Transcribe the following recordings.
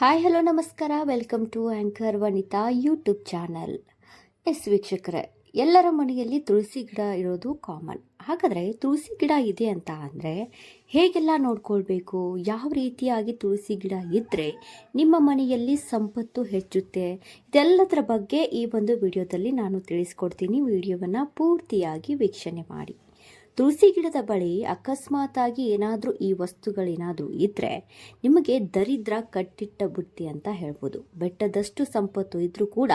Hi hello ನಮಸ್ಕಾರ. Welcome to anchor Vanitha YouTube channel S ವೀಕ್ಷಕರೇ, ಎಲ್ಲರ ಮನೆಯಲ್ಲಿ ತುಳಸಿ ಗಿಡ ಇರೋದು ಕಾಮನ್ ಹಾಗಾದರೆ ತುಳಸಿ ಗಿಡ ಇದೆ ಅಂತ ಅಂದರೆ ಹೇಗೆಲ್ಲ ನೋಡ್ಕೊಳ್ಬೇಕು? ಯಾವ ರೀತಿಯಾಗಿ ತುಳಸಿ ಗಿಡ ಇದ್ದರೆ ನಿಮ್ಮ ಮನೆಯಲ್ಲಿ ಸಂಪತ್ತು ಹೆಚ್ಚುತ್ತೆ? ಇದೆಲ್ಲದರ ಬಗ್ಗೆ ಈ ಒಂದು ವಿಡಿಯೋದಲ್ಲಿ ನಾನು ತಿಳಿಸ್ಕೊಡ್ತೀನಿ. ವಿಡಿಯೋವನ್ನು ಪೂರ್ತಿಯಾಗಿ ವೀಕ್ಷಣೆ ಮಾಡಿ. ತುಳಸಿ ಗಿಡದ ಬಳಿ ಅಕಸ್ಮಾತಾಗಿ ಏನಾದರೂ ಈ ವಸ್ತುಗಳೇನಾದರೂ ಇದ್ದರೆ ನಿಮಗೆ ದರಿದ್ರ ಕಟ್ಟಿಟ್ಟ ಬುತ್ತಿ ಅಂತ ಹೇಳ್ಬೋದು. ಬೆಟ್ಟದಷ್ಟು ಸಂಪತ್ತು ಇದ್ರೂ ಕೂಡ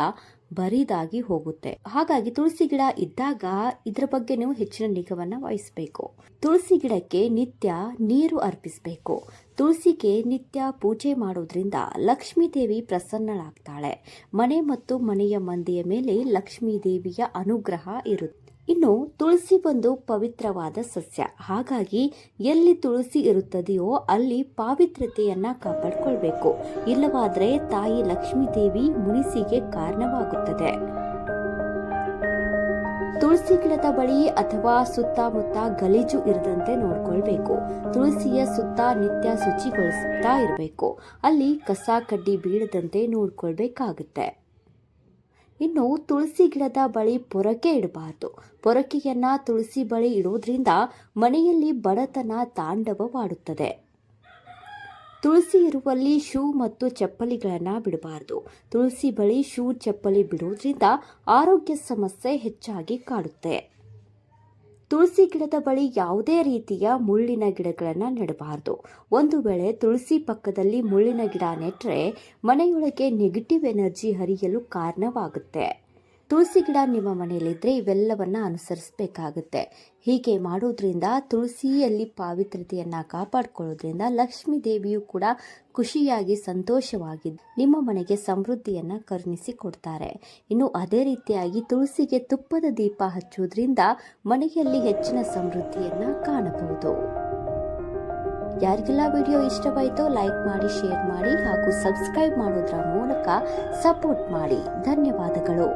ಬರಿದಾಗಿ ಹೋಗುತ್ತೆ. ಹಾಗಾಗಿ ತುಳಸಿ ಗಿಡ ಇದ್ದಾಗ ಇದರ ಬಗ್ಗೆ ನೀವು ಹೆಚ್ಚಿನ ನಿಗವನ್ನ ವಹಿಸಬೇಕು. ತುಳಸಿ ಗಿಡಕ್ಕೆ ನಿತ್ಯ ನೀರು ಅರ್ಪಿಸಬೇಕು. ತುಳಸಿಗೆ ನಿತ್ಯ ಪೂಜೆ ಮಾಡೋದ್ರಿಂದ ಲಕ್ಷ್ಮೀ ದೇವಿ ಪ್ರಸನ್ನಳಾಗ್ತಾಳೆ. ಮನೆ ಮತ್ತು ಮನೆಯ ಮಂದಿಯ ಮೇಲೆ ಲಕ್ಷ್ಮೀ ದೇವಿಯ ಅನುಗ್ರಹ ಇರುತ್ತೆ. ಇನ್ನು ತುಳಸಿ ಒಂದು ಪವಿತ್ರವಾದ ಸಸ್ಯ. ಹಾಗಾಗಿ ಎಲ್ಲಿ ತುಳಸಿ ಇರುತ್ತದೆಯೋ ಅಲ್ಲಿ ಪಾವಿತ್ರತೆಯನ್ನು ಕಾಪಾಡಿಕೊಳ್ಬೇಕು. ಇಲ್ಲವಾದರೆ ತಾಯಿ ಲಕ್ಷ್ಮೀ ದೇವಿ ಮುನಿಸಿಗೆ ಕಾರಣವಾಗುತ್ತದೆ. ತುಳಸಿ ಗಿಡದ ಬಳಿ ಅಥವಾ ಸುತ್ತಮುತ್ತ ಗಲೀಜು ಇರದಂತೆ ನೋಡ್ಕೊಳ್ಬೇಕು. ತುಳಸಿಯ ಸುತ್ತ ನಿತ್ಯ ಶುಚಿಗೊಳಿಸ್ತಾ ಇರಬೇಕು. ಅಲ್ಲಿ ಕಸ ಕಡ್ಡಿ ಬೀಳದಂತೆ ನೋಡ್ಕೊಳ್ಬೇಕಾಗುತ್ತೆ. ಇನ್ನು ತುಳಸಿ ಗಿಡದ ಬಳಿ ಪೊರಕೆ ಇಡಬಾರ್ದು. ಪೊರಕೆಯನ್ನ ತುಳಸಿ ಬಳಿ ಇಡುವುದರಿಂದ ಮನೆಯಲ್ಲಿ ಬಡತನ ತಾಂಡವವಾಡುತ್ತದೆ. ತುಳಸಿ ಇರುವಲ್ಲಿ ಶೂ ಮತ್ತು ಚಪ್ಪಲಿಗಳನ್ನು ಬಿಡಬಾರ್ದು. ತುಳಸಿ ಬಳಿ ಶೂ, ಚಪ್ಪಲಿ ಬಿಡುವುದರಿಂದ ಆರೋಗ್ಯ ಸಮಸ್ಯೆ ಹೆಚ್ಚಾಗಿ ಕಾಡುತ್ತೆ. ತುಳಸಿ ಗಿಡದ ಬಳಿ ಯಾವುದೇ ರೀತಿಯ ಮುಳ್ಳಿನ ಗಿಡಗಳನ್ನು ನೆಡಬಾರ್ದು. ಒಂದು ವೇಳೆ ತುಳಸಿ ಪಕ್ಕದಲ್ಲಿ ಮುಳ್ಳಿನ ಗಿಡ ನೆಟ್ಟರೆ ಮನೆಯೊಳಗೆ ನೆಗೆಟಿವ್ ಎನರ್ಜಿ ಹರಿಯಲು ಕಾರಣವಾಗುತ್ತೆ. ತುಳಸಿ ಗಿಡ ನಿಮ್ಮ ಮನೆಯಲ್ಲಿದ್ದರೆ ಇವೆಲ್ಲವನ್ನು ಅನುಸರಿಸಬೇಕಾಗುತ್ತೆ. ಹೀಗೆ ಮಾಡೋದ್ರಿಂದ ತುಳಸಿಯಲ್ಲಿ ಪಾವಿತ್ರ್ಯತೆಯನ್ನು ಕಾಪಾಡಿಕೊಳ್ಳೋದ್ರಿಂದ ಲಕ್ಷ್ಮೀ ದೇವಿಯು ಕೂಡ ಖುಷಿಯಾಗಿ ಸಂತೋಷವಾಗಿ ನಿಮ್ಮ ಮನೆಗೆ ಸಮೃದ್ಧಿಯನ್ನು ಕರುಣಿಸಿ ಕೊಡ್ತಾರೆ. ಇನ್ನು ಅದೇ ರೀತಿಯಾಗಿ ತುಳಸಿಗೆ ತುಪ್ಪದ ದೀಪ ಹಚ್ಚೋದ್ರಿಂದ ಮನೆಯಲ್ಲಿ ಹೆಚ್ಚಿನ ಸಮೃದ್ಧಿಯನ್ನು ಕಾಣಬಹುದು. ಯಾರಿಗೆಲ್ಲ ವಿಡಿಯೋ ಇಷ್ಟವಾಯಿತೋ ಲೈಕ್ ಮಾಡಿ, ಶೇರ್ ಮಾಡಿ ಹಾಗೂ ಸಬ್ಸ್ಕ್ರೈಬ್ ಮಾಡೋದ್ರ ಮೂಲಕ ಸಪೋರ್ಟ್ ಮಾಡಿ. ಧನ್ಯವಾದಗಳು.